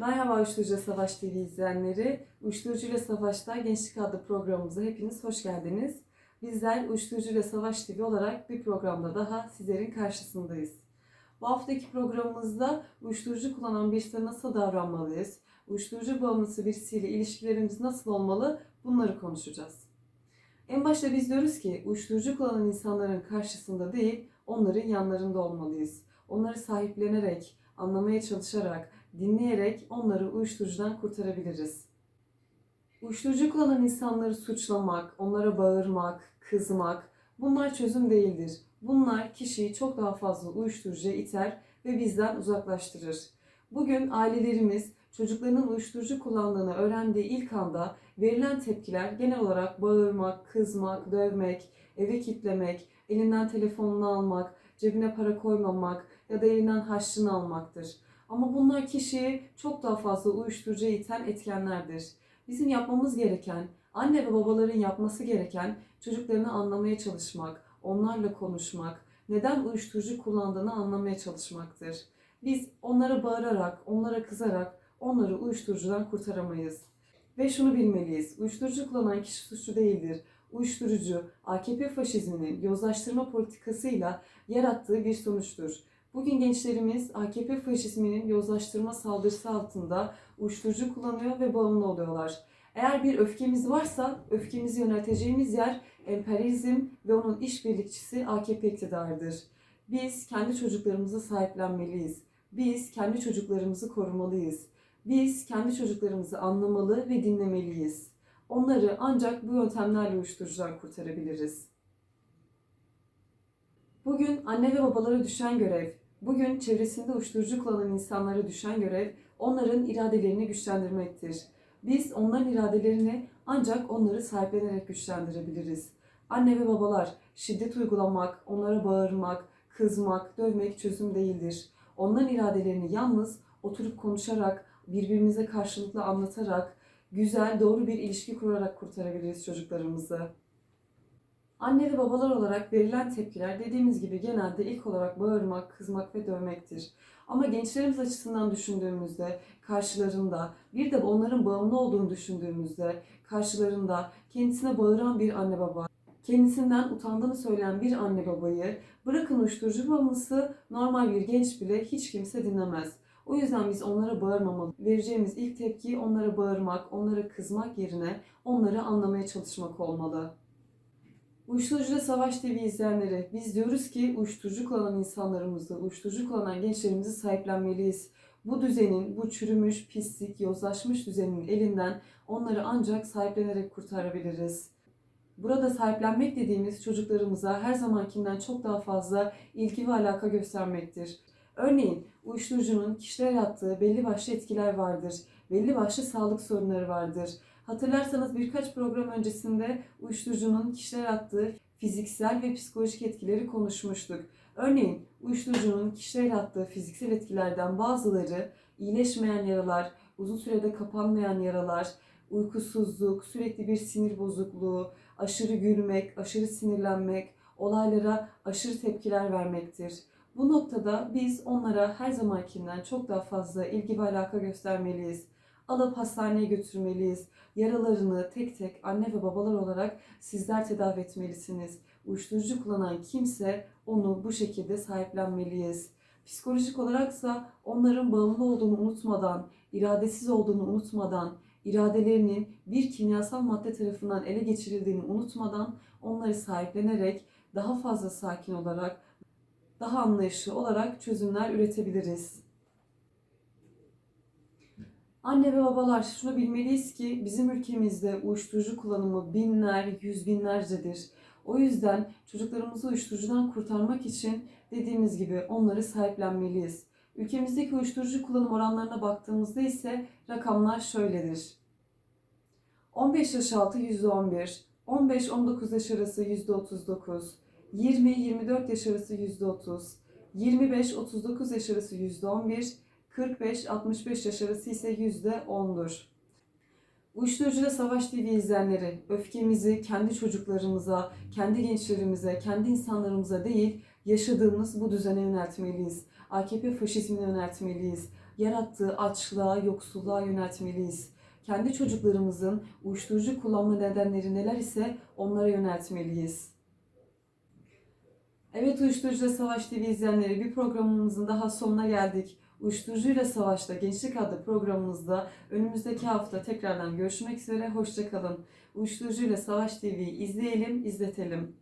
Merhaba Uyuşturucu Savaş TV izleyenleri. Uyuşturucu ile Savaş'ta Gençlik adlı programımıza hepiniz hoş geldiniz. Bizler Uyuşturucu ile Savaş TV olarak bir programda daha sizlerin karşısındayız. Bu haftaki programımızda uyuşturucu kullanan birisiyle nasıl davranmalıyız? Uyuşturucu bağımlısı birisiyle ilişkilerimiz nasıl olmalı? Bunları konuşacağız. En başta biz diyoruz ki uyuşturucu kullanan insanların karşısında değil, onların yanlarında olmalıyız. Onları sahiplenerek, anlamaya çalışarak, dinleyerek onları uyuşturucudan kurtarabiliriz. Uyuşturucu kullanan insanları suçlamak, onlara bağırmak, kızmak bunlar çözüm değildir. Bunlar kişiyi çok daha fazla uyuşturucuya iter ve bizden uzaklaştırır. Bugün ailelerimiz çocuklarının uyuşturucu kullandığını öğrendiği ilk anda verilen tepkiler genel olarak bağırmak, kızmak, dövmek, eve kitlemek, elinden telefonunu almak, cebine para koymamak ya da elinden harçlığını almaktır. Ama bunlar kişiyi çok daha fazla uyuşturucuya iten etkenlerdir. Bizim yapmamız gereken, anne ve babaların yapması gereken çocuklarını anlamaya çalışmak, onlarla konuşmak, neden uyuşturucu kullandığını anlamaya çalışmaktır. Biz onlara bağırarak, onlara kızarak onları uyuşturucudan kurtaramayız. Ve şunu bilmeliyiz, uyuşturucu kullanan kişi suçlu değildir. Uyuşturucu, AKP faşizminin yozlaştırma politikasıyla yarattığı bir sonuçtur. Bugün gençlerimiz AKP faşizminin yozlaştırma saldırısı altında uyuşturucu kullanıyor ve bağımlı oluyorlar. Eğer bir öfkemiz varsa öfkemizi yönelteceğimiz yer emperyalizm ve onun işbirlikçisi AKP iktidarıdır. Biz kendi çocuklarımızı sahiplenmeliyiz. Biz kendi çocuklarımızı korumalıyız. Biz kendi çocuklarımızı anlamalı ve dinlemeliyiz. Onları ancak bu yöntemlerle uyuşturucudan kurtarabiliriz. Bugün anne ve babalara düşen görev, bugün çevresinde uyuşturucu kullanan insanlara düşen görev onların iradelerini güçlendirmektir. Biz onların iradelerini ancak onları sahiplenerek güçlendirebiliriz. Anne ve babalar şiddet uygulamak, onlara bağırmak, kızmak, dövmek çözüm değildir. Onların iradelerini yalnız oturup konuşarak, birbirimize karşılıklı anlatarak, güzel, doğru bir ilişki kurarak kurtarabiliriz çocuklarımızı. Anne ve babalar olarak verilen tepkiler dediğimiz gibi genelde ilk olarak bağırmak, kızmak ve dövmektir. Ama gençlerimiz açısından düşündüğümüzde karşılarında bir de onların bağımlı olduğunu düşündüğümüzde karşılarında kendisine bağıran bir anne baba, kendisinden utandığını söyleyen bir anne babayı bırakın uyuşturucu bağımlısı normal bir genç bile hiç kimse dinlemez. O yüzden biz onlara bağırmamalı. Vereceğimiz ilk tepki onlara bağırmak, onlara kızmak yerine onları anlamaya çalışmak olmalı. Uyuşturucuyla Savaş TV izleyenleri, biz diyoruz ki uyuşturucu kullanan insanlarımızı, uyuşturucu kullanan gençlerimizi sahiplenmeliyiz. Bu düzenin, bu çürümüş, pislik, yozlaşmış düzenin elinden onları ancak sahiplenerek kurtarabiliriz. Burada sahiplenmek dediğimiz çocuklarımıza her zamankinden çok daha fazla ilgi ve alaka göstermektir. Örneğin uyuşturucunun kişilere yaptığı belli başlı etkiler vardır. Belli başlı sağlık sorunları vardır. Hatırlarsanız birkaç program öncesinde uyuşturucunun kişilere attığı fiziksel ve psikolojik etkileri konuşmuştuk. Örneğin uyuşturucunun kişilere attığı fiziksel etkilerden bazıları iyileşmeyen yaralar, uzun sürede kapanmayan yaralar, uykusuzluk, sürekli bir sinir bozukluğu, aşırı gülmek, aşırı sinirlenmek, olaylara aşırı tepkiler vermektir. Bu noktada biz onlara her zamankinden çok daha fazla ilgi ve alaka göstermeliyiz. Alıp hastaneye götürmeliyiz. Yaralarını tek tek anne ve babalar olarak sizler tedavi etmelisiniz. Uyuşturucu kullanan kimse onu bu şekilde sahiplenmeliyiz. Psikolojik olaraksa onların bağımlı olduğunu unutmadan, iradesiz olduğunu unutmadan, iradelerinin bir kimyasal madde tarafından ele geçirildiğini unutmadan onları sahiplenerek daha fazla sakin olarak, daha anlayışlı olarak çözümler üretebiliriz. Anne ve babalar şunu bilmeliyiz ki bizim ülkemizde uyuşturucu kullanımı binler, yüz binlercedir. O yüzden çocuklarımızı uyuşturucudan kurtarmak için dediğimiz gibi onları sahiplenmeliyiz. Ülkemizdeki uyuşturucu kullanım oranlarına baktığımızda ise rakamlar şöyledir. 15 yaş altı %11, 15-19 yaş arası %39, 20-24 yaş arası %30, 25-39 yaş arası %11, 45-65 yaş arası ise %10'dur. Uyuşturucuyla Savaş TV izleyenleri, öfkemizi kendi çocuklarımıza, kendi gençlerimize, kendi insanlarımıza değil, yaşadığımız bu düzene yöneltmeliyiz. AKP faşizmine yöneltmeliyiz. yarattığı açlığa, yoksulluğa yöneltmeliyiz. Kendi çocuklarımızın uyuşturucu kullanma nedenleri neler ise onlara yöneltmeliyiz. Evet Uyuşturucuyla Savaş TV izleyenleri bir programımızın daha sonuna geldik. Uyuşturucuyla Savaş'ta Gençlik adlı programımızda önümüzdeki hafta tekrardan görüşmek üzere. Hoşçakalın. Uyuşturucuyla Savaş TV izleyelim, izletelim.